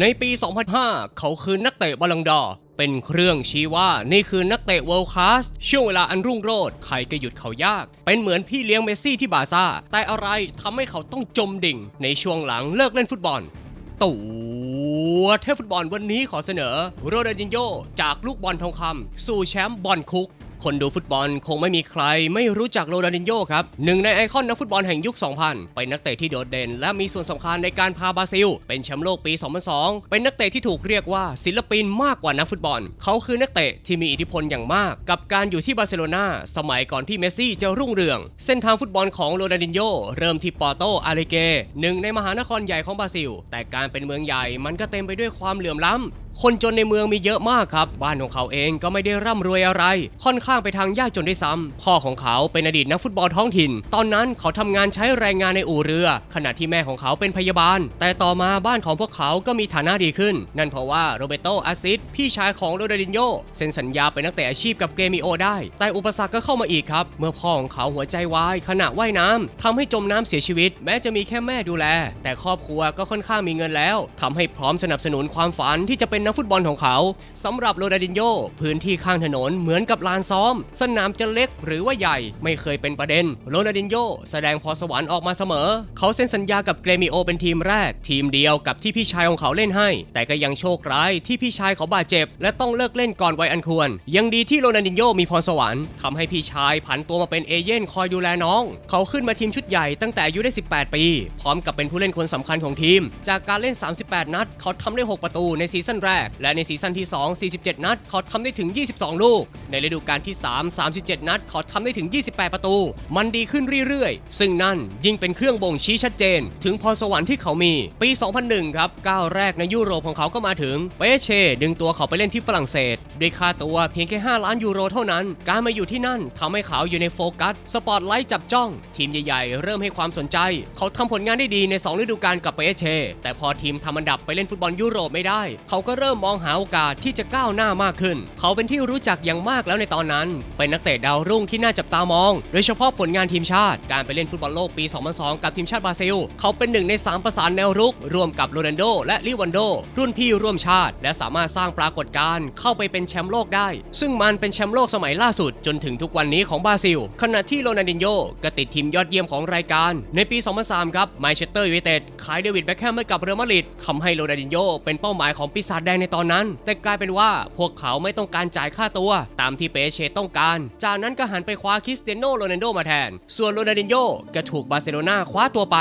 ในปี 2005 เขาคือนักเตะบอลลงดอร์เป็นเครื่องชี้ว่านี่คือนักเตะเวิลด์คลาสช่วงเวลาอันรุ่งโรจน์ใครก็หยุดเขายาก เป็นเหมือนพี่เลี้ยงเมสซี่ที่บาซ่า แต่อะไรทำให้เขาต้องจมดิ่ง ในช่วงหลังเลิกเล่นฟุตบอล ตัวเทพฟุตบอลวันนี้ขอเสนอ โรนัลดินโญจากลูกบอลทองคำสู่แชมป์บอลคุก คนดูฟุตบอลคงไม่มีใครไม่รู้จักโรนัลดินโญ่ครับหนึ่งในไอคอนนักฟุตบอลแห่งยุค 2000 เป็นนักเตะที่โดดเด่น และมีส่วนสำคัญในการพาบราซิล เป็นแชมป์โลกปี 2002 เป็นนักเตะที่ถูกเรียกว่าศิลปินมากกว่านักฟุตบอล เขาคือนักเตะที่มีอิทธิพลอย่างมาก กับการอยู่ที่บาร์เซโลนาสมัยก่อนที่เมสซี่จะรุ่งเรือง เส้นทางฟุตบอลของโรนัลดินโญ่เริ่มที่ปอร์โตอาเลเกหนึ่งในมหานครใหญ่ของบราซิล แต่การเป็นเมืองใหญ่มันก็เต็มไปด้วยความเหลื่อมล้ำ คนจนในเมืองมีเยอะมากครับ บ้านของเขาเองก็ไม่ได้ร่ำรวยอะไร ค่อนข้างไปทางยากจนด้วยซ้ำพ่อของเขาเป็นอดีตนักฟุตบอลท้องถิ่น ตอนนั้นเขาทำงานใช้แรงงานในอู่เรือ ขณะที่แม่ของเขาเป็นพยาบาล แต่ต่อมาบ้านของพวกเขาก็มีฐานะดีขึ้น นั่นเพราะว่าโรเบโตอาซิสพี่ชายของโรนัลดินโญเซ็นสัญญาเป็นนักเตะอาชีพกับเกรมิโอได้ แต่อุปสรรคก็เข้ามาอีกครับ เมื่อพ่อของเขาหัวใจวาย ขณะว่ายน้ำทำให้จมน้ำเสียชีวิต แม้จะมีแค่แม่ดูแล แต่ครอบครัวก็ค่อนข้างมีเงินแล้วทำให้พร้อมสนับสนุนความฝันที่จะเป็นนักฟุตบอลของเขาสำหรับโรนัลดินโญพื้นที่ข้างถนนเหมือนกับลานซ้อม สนามจะเล็กหรือว่าใหญ่ไม่เคยเป็นประเด็น โรนัลดินโญแสดงพรสวรรค์ออกมาเสมอ เขาเซ็นสัญญากับเกรมิโอเป็นทีมแรก ทีมเดียวกับที่พี่ชายของเขาเล่นให้ แต่ก็ยังโชคร้ายที่พี่ชายเขาบาดเจ็บ และต้องเลิกเล่นก่อนวัยอันควร ยังดีที่โรนัลดินโญมีพรสวรรค์ทำให้พี่ชายผันตัวมาเป็นเอเย่นคอยดูแลน้อง เขาขึ้นมาทีมชุดใหญ่ตั้งแต่อายุได้ 18 ปี พร้อมกับเป็นผู้เล่นคนสำคัญของทีม จากการเล่น 38 นัด เขาทำได้ 6 ประตูในซีซั่นแรกและในซีซั่นที่ 2 47 นัดเขาทำได้ถึง 22 ลูก ในฤดูกาลที่ 3 37 นัดเขาทำได้ถึง 28 ประตู มันดีขึ้นเรื่อยๆ ซึ่งนั่นยิ่งเป็นเครื่องบ่งชี้ชัดเจน ถึงพรสวรรค์ที่เขามี ปี 2001 ครับก้าวแรกในยุโรปของเขาก็มาถึงเปเช่ ดึงตัวเขาไปเล่นที่ฝรั่งเศสด้วยค่าตัวเพียงแค่ 5 ล้านยูโรเท่านั้น การมาอยู่ที่นั่นทำให้เขาอยู่ในโฟกัสสปอตไลท์จับจ้อง ทีมใหญ่ๆ เริ่มให้ความสนใจ เขาทำผลงานได้ดีใน 2 ฤดูกาลกับเปเช่แต่พอทีมทำอันดับไปเล่นฟุตบอลยุโรปไม่ได้ เขาก็เริ่มริ่มมองหาโอกาสที่จะก้าวหน้ามากขึ้น เขาเป็นที่รู้จักอย่างมากแล้วในตอนนั้น เป็นนักเตะดาวรุ่งที่น่าจับตามอง โดยเฉพาะผลงานทีมชาติ การไปเล่นฟุตบอลโลกปี 2002 กับทีมชาติบราซิล เขาเป็นหนึ่งใน 3 ประสานแนวรุกร่วมกับโรนัลโด และลิวันโด รุ่นพี่ร่วมชาติ และสามารถสร้างปรากฏการณ์เข้าไปเป็นแชมป์โลกได้ ซึ่งมันเป็นแชมป์โลกสมัยล่าสุด จนถึงทุกวันนี้ของบราซิล ขณะที่โรนัลดินโญก็ติดทีมยอดเยี่ยมของรายการ ในปี 2003 ครับ แมนเชสเตอร์ยูไนเต็ดขายเดวิดแบ็คแฮมให้กับเรอัลมาดริดทำให้โรนัลดินโญเป็นเป้าหมายของปีศาจแดงในตอนนั้น แต่กลายเป็นว่าพวกเขาไม่ต้องการจ่ายค่าตัว ตามที่เปเชต้องการ จากนั้นก็หันไปคว้าคริสเตียโนโรนัลโดมาแทน ส่วนโรนัลดินโญก็ถูกบาร์เซโลนาคว้าตัวไป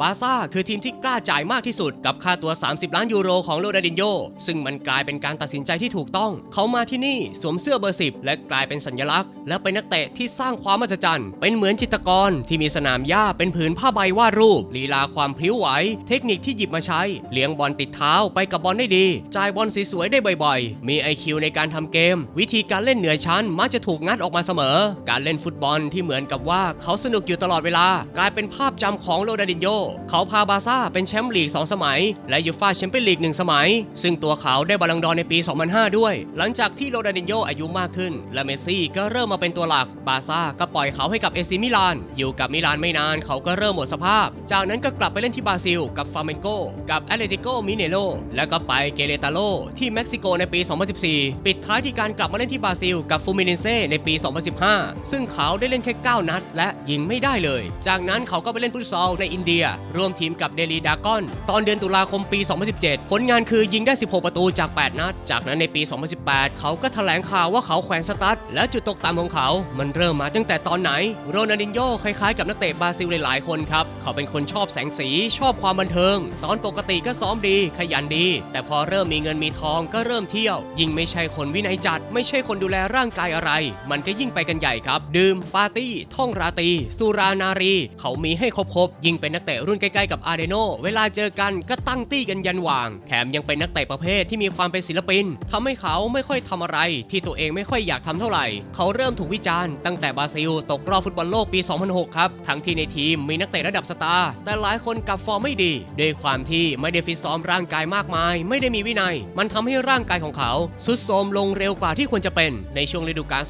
บาร์ซ่าคือทีมที่กล้าจ่ายมากที่สุดกับค่าตัว 30 ล้านยูโรของโรนัลดินโญซึ่งมันกลายเป็นการตัดสินใจที่ถูกต้อง เขามาที่นี่สวมเสื้อเบอร์ 10 และกลายเป็นสัญลักษณ์ และเป็นนักเตะที่สร้างความมหัศจรรย์ เป็นเหมือนจิตรกรที่มีสนามหญ้าเป็นผืนผ้าใบวาดรูป ลีลาความพลิ้วไหว เทคนิคที่หยิบมาใช้ เลี้ยงบอลติดเท้าไปกับบอลได้ดี จ่ายบอลสวยๆได้บ่อยๆ มี IQ ในการทำเกม วิธีการเล่นเหนือชั้นมักจะถูกงัดออกมาเสมอ การเล่นฟุตบอลที่เหมือนกับว่าเขาสนุกอยู่ตลอดเวลากลายเป็นภาพจำของโรนัลดินโญเขาพาบาซ่าเป็นแชมป์ลีก 2 สมัย และยูฟ่าแชมเปี้ยนลีก 1 สมัย ซึ่งตัวเขาได้บอลลังดอร์ในปี 2005 ด้วย หลังจากที่โรนัลดินโญอายุมากขึ้น และเมสซี่ก็เริ่มมาเป็นตัวหลัก บาซ่าก็ปล่อยเขาให้กับเอซิมิลาน อยู่กับมิลานไม่นานเขาก็เริ่มหมดสภาพ จากนั้นก็กลับไปเล่นที่บราซิล กับฟาเมนโก กับแอตเลติโกมิเนโรแล้วก็ไปเกเรตาโลที่เม็กซิโกในปี 2014 ปิดท้ายที่การกลับมาเล่นที่บราซิล กับฟูมิเนเซ่ในปี 2015 ซึ่งเขาได้เล่นแค่ 9 นัด และยิงไม่ได้เลย จากนั้นเขาก็ไปเล่นฟุตซอลในอินเดียร่วมทีมกับเดลีดากอน ตอนเดือนตุลาคมปี 2017 ผลงานคือยิงได้ 16 ประตูจาก 8 นัด จากนั้นในปี 2018 เขาก็แถลงข่าวว่าเขาแขวนสตาร์ทและจุดตกต่ำของเขา มันเริ่มมาตั้งแต่ตอนไหน โรนัลดินโญ่คล้ายๆกับนักเตะบราซิลหลายๆคนครับ เขาเป็นคนชอบแสงสี ชอบความบันเทิง ตอนปกติก็ซ้อมดี ขยันดี แต่พอเริ่มมีเงินมีทองก็เริ่มเที่ยว ยิ่งไม่ใช่คนวินัยจัด ไม่ใช่คนดูแลร่างกายอะไร มันก็ยิ่งไปกันใหญ่ครับ ดื่มปาร์ตี้ท่องราตรีสุรานารี เขามีให้ครบๆยิ่งเป็นนักเตะรุ่นใกล้ๆกับอาร์เดโนเวลาเจอกันก็ตั้งตี้กันยันวาง แถมยังเป็นนักเตะประเภทที่มีความเป็นศิลปินทำให้เขาไม่ค่อยทำอะไร ที่ตัวเองไม่ค่อยอยากทำเท่าไหร่ เขาเริ่มถูกวิจารณ์ตั้งแต่บราซิลตกรอบฟุตบอลโลกปี 2006 ครับ ทั้งที่ในทีมมีนักเตะระดับสตาร์แต่หลายคนกลับฟอร์มไม่ดีด้วยความที่ไม่ได้ฟิตซ้อมร่างกายมากมาย ไม่ได้มีวินัย มันทำให้ร่างกายของเขาสุดโทรมลงเร็วกว่าที่ควรจะเป็นในช่วงฤดูกาล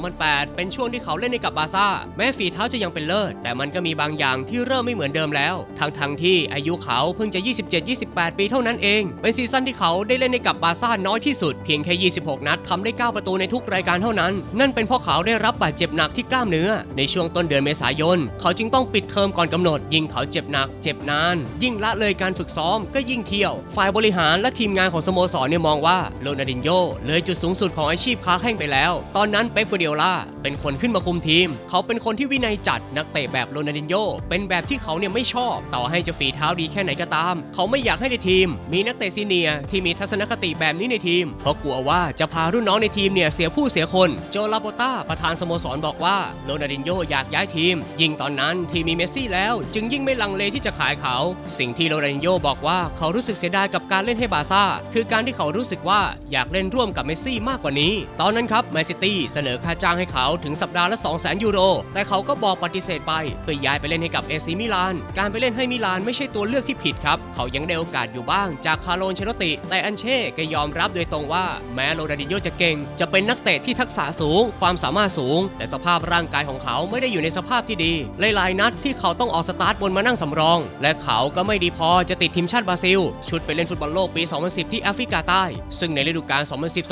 2007-2008 เป็นช่วงที่เขาเล่นในกับบาซ่าแม้ฝีเท้าจะยังเป็นเลิศแต่มันก็มีบางอย่างที่เริ่มไม่เหมือนเดิมแล้วทั้งทั้งที่อายุเขาเพิ่งจะ 27-28 ปีเท่านั้นเอง เป็นซีซั่นที่เขาได้เล่นในกับบาซ่าน้อยที่สุด เพียงแค่ 26 นัดทำได้ 9 ประตูในทุกรายการเท่านั้น นั่นเป็นเพราะเขาได้รับบาดเจ็บหนักที่กล้ามเนื้อ ในช่วงต้นเดือนเมษายน เขาจึงต้องปิดเทอมก่อนกำหนด ยิ่งเขาเจ็บหนัก เจ็บนาน ยิ่งละเลยการฝึกซ้อมก็ยิ่งเที่ยว ฝ่ายบริหารและทีมงานของสโมสรเนี่ยมองว่าโรนัลดินโญเลยจุดสูงสุดของอาชีพค้าแข้งไปแล้ว ตอนนั้นเป๊ปกัวเดียล่าเป็นคนขึ้นมาคุมทีม เขาเป็นคนที่วินัยจัดนักเตะแบบโรนัลดินโญเป็นแบบที่เขาเนี่ยไม่ชอบต่อให้จะฝีเท้าดีแค่ไหนก็ตาม เขาไม่อยากให้ในทีม มีนักเตะซีเนียที่มีทัศนคติแบบนี้ในทีม เพราะกลัวว่าจะพารุ่นน้องในทีมเนี่ยเสียผู้เสียคน โจลาโปต้าประธานสโมสรบอกว่าโรนัลดินโญอยากย้ายทีม ยิ่งตอนนั้นทีมมีเมสซี่แล้ว จึงยิ่งไม่ลังเลที่จะขายเขา สิ่งที่โรนัลดินโญบอกว่าเขารู้สึกเสียดายกับการเล่นให้บาซ่าคือการที่เขารู้สึกว่าอยากเล่นร่วมกับเมสซี่มากกว่านี้ ตอนนั้นครับแมนซิตี้เสนอค่าจ้างให้เขาถึงสัปดาห์ละ 2 0 0 0 0 0 ยูโร แต่เขาก็บอกปฏิเสธไปเพื่อย้ายไปเล่นให้กับเอซีมิลาน การไปเล่นให้มิลานไม่ใช่ตัวเลือกที่ผิดครับ เขายังได้โอกาสอยู่บ้างจากคาร์โลนเชโลติ แต่อันเช่ก็ยอมรับโดยตรงว่าแม้โรนัลดินโญจะเก่ง จะเป็นนักเตะที่ทักษะสูง ความสามารถสูง แต่สภาพร่างกายของเขาไม่ได้อยู่ในสภาพที่ดี หลายๆนัดที่เขาต้องออกสตาร์ทบนมานั่งสำรอง และเขาก็ไม่ดีพอจะติดทีมชาติบราซิล ชุดไปเล่นฟุตบอลโลกปี 2010 ที่แอฟริกาใต้ ซึ่งในฤดูกาล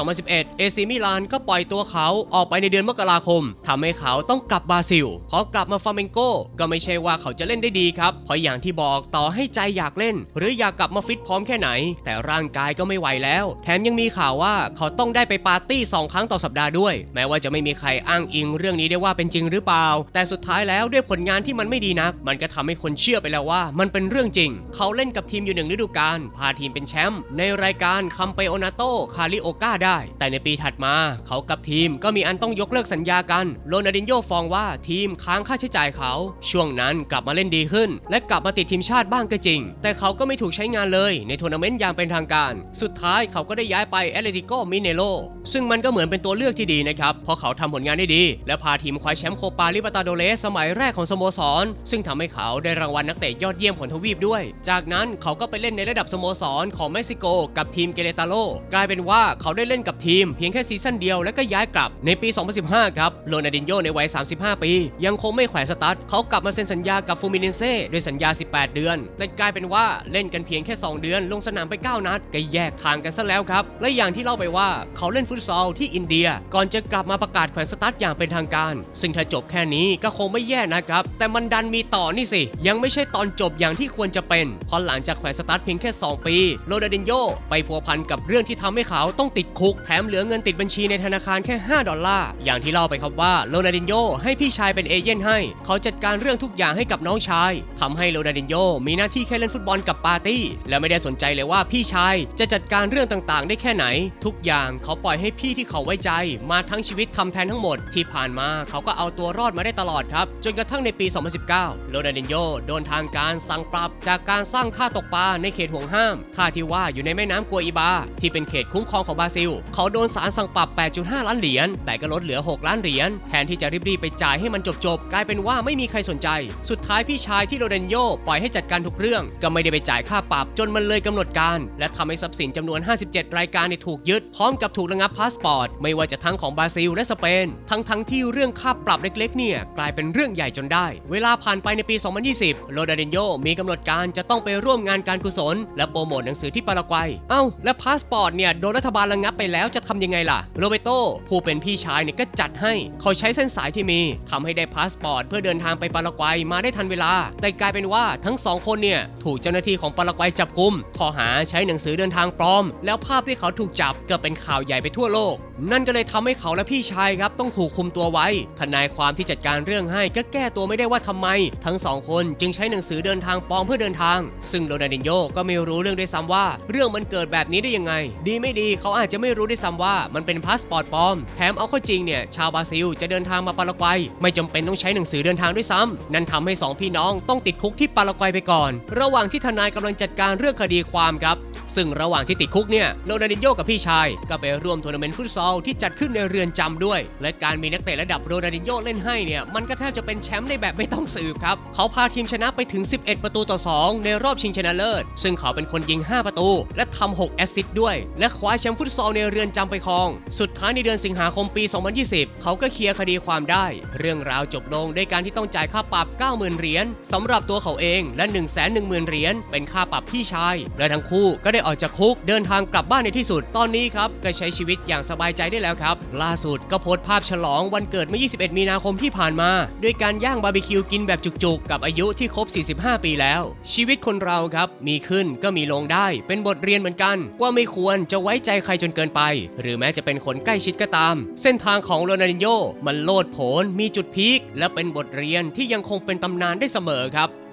2010-2011 เอซีมิลานก็ปล่อยตัวเขาออกไปในเดือนมกราคมทำให้เขาต้องกลับบราซิลพอกลับมาฟาเมนโกก็ไม่ใช่ว่าเขาจะเล่นได้ดีครับราะอย่างที่บอกต่อให้ใจอยากเล่น หรืออยากกลับมาฟิตพร้อมแค่ไหน แต่ร่างกายก็ไม่ไหวแล้ว แถมยังมีข่าวว่าเขาต้องได้ไปปาร์ตี้สองครั้งต่อสัปดาห์ด้วย แม้ว่าจะไม่มีใครอ้างอิงเรื่องนี้ได้ว่าเป็นจริงหรือเปล่า แต่สุดท้ายแล้วด้วยผลงานที่มันไม่ดีนัก มันก็ทำให้คนเชื่อไปแล้วว่า มันเป็นเรื่องจริง เขาเล่นกับทีมอยู่หนึ่งฤดูกาลพาทีมเป็นแชมป์ในรายการคัมเปโอนาโตคาริโอกาได้ แต่ในปีถัดมาเขากับทีมก็มีอันต้องยกเลิกสัญญากันโรนัลดินโญ่ฟ้องว่าทีมค้างค่าใช้จ่ายเขา ช่วงนั้นกลับมาเล่นดีขึ้น และกลับมาติดทีมชาติบ้างก็จริง แต่เขาก็ไม่ถูกใช้งานเลยในทัวร์นาเมนต์อย่างเป็นทางการ สุดท้ายเขาก็ได้ย้ายไปแอตเลติโกมิเนโลซึ่งมันก็เหมือนเป็นตัวเลือกที่ดีนะครับ เพราะเขาทำผลงานได้ดี และพาทีมคว้าแชมป์โคปาลิบาตาโดเลสสมัยแรกของสโมสร ซึ่งทำให้เขาได้รางวัลนักเตะยอดเยี่ยมของทวีปด้วย จากนั้นเขาก็ไปเล่นในระดับสโมสรของเม็กซิโก กับทีมเกเรตาโลกลายเป็นว่าเขาได้เล่นกับทีมเพียงแค่ซีซั่นเดียวแล้วก็ย้ายกลับในปี 2015 ครับโรนัลดินโญในวัย 35 ปี ยังคงไม่แขวนสตาร์ทเขากลับมาเซ็นสัญญากับฟูมิเนเซ่ด้วยสัญญา 18 เดือน แต่กลายเป็นว่าเล่นกันเพียงแค่ 2 เดือน ลงสนามไป 9 นัดก็แยกทางกันซะแล้วครับ และอย่างที่เล่าไปว่าเขาเล่นฟุตซอลที่อินเดีย ก่อนจะกลับมาประกาศแขวนสตาร์ทอย่างเป็นทางการ ซึ่งถ้าจบแค่นี้ก็คงไม่แย่นะครับ แต่มันดันมีต่อนี่สิ ยังไม่ใช่ตอนจบอย่างที่ควรจะเป็น เพราะหลังจากแขวนสตาร์ทเพียงแค่ 2 ปี โรนัลดินโญไปพัวพันกับเรื่องที่ทำให้เขาต้องติดคุก แถมเหลือเงินติดบัญชีในธนาคารแค่ 5 ดอลลาร์ อย่างที่เล่าไปครับว่าโรนัลดินโญให้พี่ชายเป็นเอเย่นให้ เขาจัดการเรื่องทุกอย่างให้กับน้องชายทำใให้โรนัลดินโญมีหน้าที่แค่เล่นฟุตบอลกับปาร์ตี้ และไม่ได้สนใจเลยว่าพี่ชายจะจัดการเรื่องต่างๆ ได้แค่ไหน ทุกอย่างเขาปล่อยให้พี่ที่เขาไว้ใจ มาทั้งชีวิตทำแทนทั้งหมด ที่ผ่านมาเขาก็เอาตัวรอดมาได้ตลอดครับ จนกระทั่งในปี 2019 โรนัลดินโญโดนทางการสั่งปรับจากการสร้างท่าตกปลาในเขตห่วงห้ามท่าที่ว่าอยู่ในแม่น้ำกัวอีบา ที่เป็นเขตคุ้มครองของบราซิล เขาโดนศาลสั่งปรับ 8.5 ล้านเหรียญแต่ก็ลดเหลือ 6 ล้านเหรียญแทนที่จะรีบๆไปจ่ายให้มันจบๆกลายเป็นว่าไม่มีใครสนใจ สุดท้ายพี่ชายที่โรนัลดินโญปล่อยให้จัดการทุกเรื่อง ก็ไม่ได้ไปจ่ายค่าปรับจนมันเลยกำหนดการ และทำให้ทรัพย์สินจำนวน 57 รายการถูกยึดพร้อมกับถูกระงับพาสปอร์ต ไม่ว่าจะทั้งของบราซิลและสเปน ทั้งทั้งที่เรื่องค่าปรับเล็กๆเนี่ยกลายเป็นเรื่องใหญ่จนได้ เวลาผ่านไปในปี 2020 โรนัลดินโญมีกำหนดการจะต้องไปร่วมงานการกุศล และโปรโมทหนังสือที่ปารากวัย เอ้า และพาสปอร์ตเนี่ยโดนรัฐบาลระงับไปแล้วจะทำยังไงล่ะ โรเบโตผู้เป็นพี่ชายเนี่ยก็จัดให้เขาใช้เส้นสายที่มีทำให้ได้พาสปอร์ตเพื่อเดินทางไปปารากวัยมาได้ทันเวลาแต่กลายเป็นว่าทั้งสองคนเนี่ยถูกเจ้าหน้าที่ของปารากวัยจับกุมข้อหาใช้หนังสือเดินทางปลอม แล้วภาพที่เขาถูกจับก็เป็นข่าวใหญ่ไปทั่วโลก นั่นก็เลยทำให้เขาและพี่ชายครับต้องถูกคุมตัวไว้ ทนายความที่จัดการเรื่องให้ก็แก้ตัวไม่ได้ว่าทำไม ทั้งสองคนจึงใช้หนังสือเดินทางปลอมเพื่อเดินทาง ซึ่งโรนัลดินโญก็ไม่รู้เรื่องด้วยซ้ำว่า เรื่องมันเกิดแบบนี้ได้ยังไง ดีไม่ดีเขาอาจจะไม่รู้ด้วยซ้ำว่ามันเป็นพาสปอร์ตปลอม แถมเอาเข้าจริงเนี่ยชาวบราซิลจะเดินทางมาปารากวัย ไม่จำเป็นต้องใช้หนังสือเดินทางด้วยซ้ำนั่นทำให้สองพี่น้องต้องติดคุกที่ปารากวัยไปก่อน ระหว่างที่ทนายกำลังจัดการเรื่องคดีความครับ ซึ่งระหว่างที่ติดคุกเนี่ยโรนัลดินโญกับพี่ชาย ก็ไปร่วมทัวร์นาเมนต์ฟุตซอลที่จัดขึ้นในเรือนจำด้วย และการมีนักเตะระดับโรนัลดินโญเล่นให้เนี่ยมันก็แทบจะเป็นแชมป์ในแบบไม่ต้องสืบครับ เขาพาทีมชนะไปถึง 11 ประตูต่อ 2 ในรอบชิงชนะเลิศ ซึ่งเขาเป็นคนยิง 5 ประตู และทำ6แอสซิสต์ด้วย และคว้าแชมป์ฟุตซอลในเรือนจำไปครอง สุดท้ายในเดือนสิงหาคมปี 2020 เขาก็เคลียร์คดีความได้ เรื่องราวจบลงด้วยการที่ต้องจ่ายค่าปรับ 90,000 เหรียญสำหรับตัวเขาเองและ 110,000เหรียญเป็นค่าปรับพี่ชาย และทั้งคู่ก็ได้ออกจากคุกเดินทางกลับบ้านในที่สุดตอนนี้ครับก็ใช้ชีวิตอย่างสบายใจได้แล้วครับ ล่าสุดก็โพสต์ภาพฉลองวันเกิดเมื่อ 21 มีนาคมที่ผ่านมา ด้วยการย่างบาร์บีคิวกินแบบจุกๆ กับอายุที่ครบ 45 ปีแล้ว ชีวิตคนเราครับ มีขึ้นก็มีลงได้ เป็นบทเรียนเหมือนกัน ว่าไม่ควรจะไว้ใจใครจนเกินไป หรือแม้จะเป็นคนใกล้ชิดก็ตาม เส้นทางของโรนัลดินโญมันโลดโผนมีจุดพีคและเป็นบทเรียนที่ยังคงเป็นตำนานได้เสมอครับ